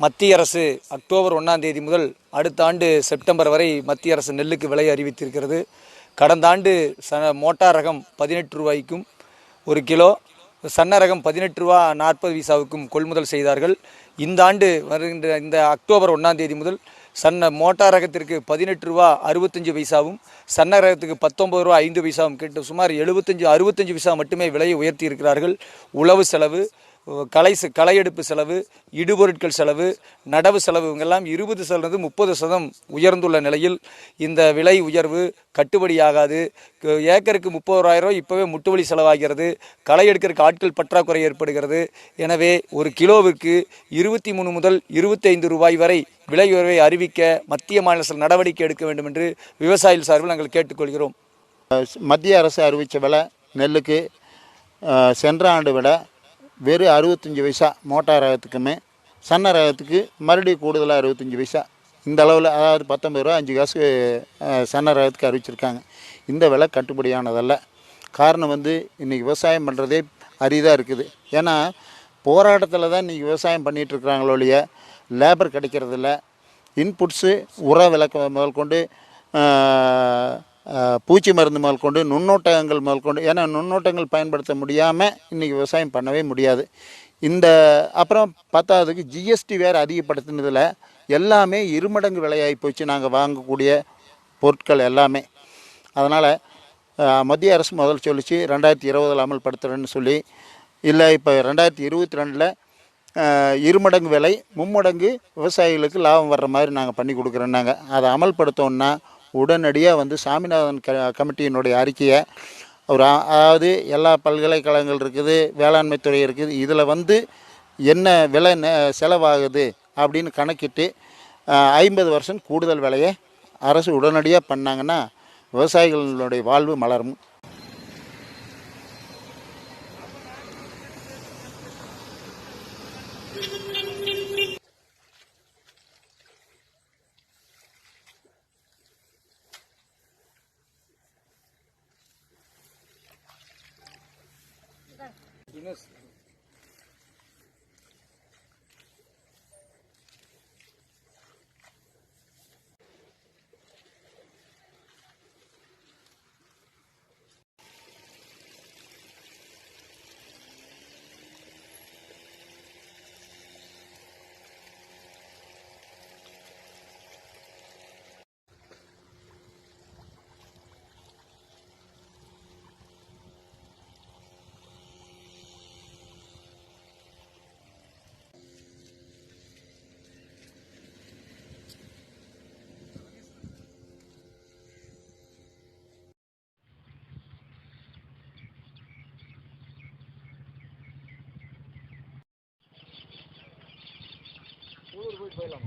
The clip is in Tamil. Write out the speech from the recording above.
மத்திய அரசு அக்டோபர் ஒன்றாம் தேதி முதல் அடுத்த ஆண்டு செப்டம்பர் வரை மத்திய அரசு நெல்லுக்கு விலை அறிவித்திருக்கிறது. கடந்த ஆண்டு ச மோட்டார் ரகம் பதினெட்டு ரூபாய்க்கும் ஒரு கிலோ சன்ன ரகம் பதினெட்டு ரூபா நாற்பது பைசாவுக்கும் கொள்முதல் செய்தார்கள். இந்த ஆண்டு வருகின்ற இந்த அக்டோபர் ஒன்றாம் தேதி முதல் சன்ன மோட்டார் ரகத்திற்கு பதினெட்டு ரூபா அறுபத்தஞ்சு பைசாவும் சன்ன ரகத்துக்கு பத்தொம்பது ரூபா ஐந்து பைசாவும் கிட்ட சுமார் எழுபத்தஞ்சு அறுபத்தஞ்சு பைசா மட்டுமே விலையை உயர்த்தி இருக்கிறார்கள் உழவு செலவு கலை செ- களை எடுப்பு செலவு இடுபொருட்கள் செலவு நடவு செலவு இவங்கெல்லாம் இருபது சதவீதம் முப்பது சதம் உயர்ந்துள்ள நிலையில் இந்த விலை உயர்வு கட்டுப்படியாகாது. ஏக்கருக்கு முப்பதாயிரம் இப்போவே முட்டுவலி செலவாகிறது. களை எடுக்கிறதுக்கு ஆட்கள் பற்றாக்குறை ஏற்படுகிறது. எனவே ஒரு கிலோவுக்கு இருபத்தி மூணு முதல் இருபத்தைந்து ரூபாய் வரை விலை உயர்வை அறிவிக்க மத்திய மாநில அரசு நடவடிக்கை எடுக்க வேண்டும் என்று விவசாயிகள் சார்பில் நாங்கள் கேட்டுக்கொள்கிறோம். மத்திய அரசு அறிவித்த விலை நெல்லுக்கு சென்ற ஆண்டு விட வெறும் அறுபத்தஞ்சி பைசா மோட்டார் ரகத்துக்குமே சன்ன ரகத்துக்கு மறுபடியும் கூடுதலாக அறுபத்தஞ்சி பைசா. இந்த அளவில் அதாவது பத்தொம்பது ரூபா அஞ்சு காசு சன்ன ரகத்துக்கு அறிவிச்சிருக்காங்க. இந்த விலை கட்டுப்படியானதல்ல. காரணம் வந்து இன்றைக்கி விவசாயம் பண்ணுறதே அரிதாக இருக்குது. ஏன்னா போராட்டத்தில் தான் இன்றைக்கி விவசாயம் பண்ணிகிட்ருக்குறாங்களோ ஒழிய லேபர் கிடைக்கிறதில்ல. இன்புட்ஸு உர விளக்க முதல் கொண்டு பூச்சி மருந்து மேற்கொண்டு கொண்டு நுண்ணோட்டங்கள் முதல் கொண்டு ஏன்னா நுண்ணோட்டங்கள் பயன்படுத்த முடியாமல் இன்றைக்கி விவசாயம் பண்ணவே முடியாது. இந்த அப்புறம் பத்தாவதுக்கு ஜிஎஸ்டி வேறு அதிகப்படுத்தினதில் எல்லாமே இருமடங்கு விலையாகி போச்சு. நாங்கள் வாங்கக்கூடிய பொருட்கள் எல்லாமே. அதனால் மத்திய அரசு முதல் சொல்லிச்சு ரெண்டாயிரத்தி இருபதில் அமல்படுத்துகிறேன்னு சொல்லி. இல்லை இப்போ ரெண்டாயிரத்தி இருபத்தி ரெண்டில் இருமடங்கு விலை மும்மடங்கு விவசாயிகளுக்கு லாபம் வர்ற மாதிரி நாங்கள் பண்ணி கொடுக்குறோன்னாங்க. அதை அமல்படுத்தோன்னா உடனடியாக வந்து சாமிநாதன் க கமிட்டியினுடைய அறிக்கையை ஒரு அதாவது எல்லா பல்கலைக்கழகங்கள் இருக்குது வேளாண்மை துறை இருக்குது இதில் வந்து என்ன விலை செலவாகுது அப்படின்னு கணக்கிட்டு ஐம்பது வருஷம் கூடுதல் விலையை அரசு உடனடியாக பண்ணாங்கன்னா விவசாயிகளுடைய வாழ்வு மலரும். 应该会了吗？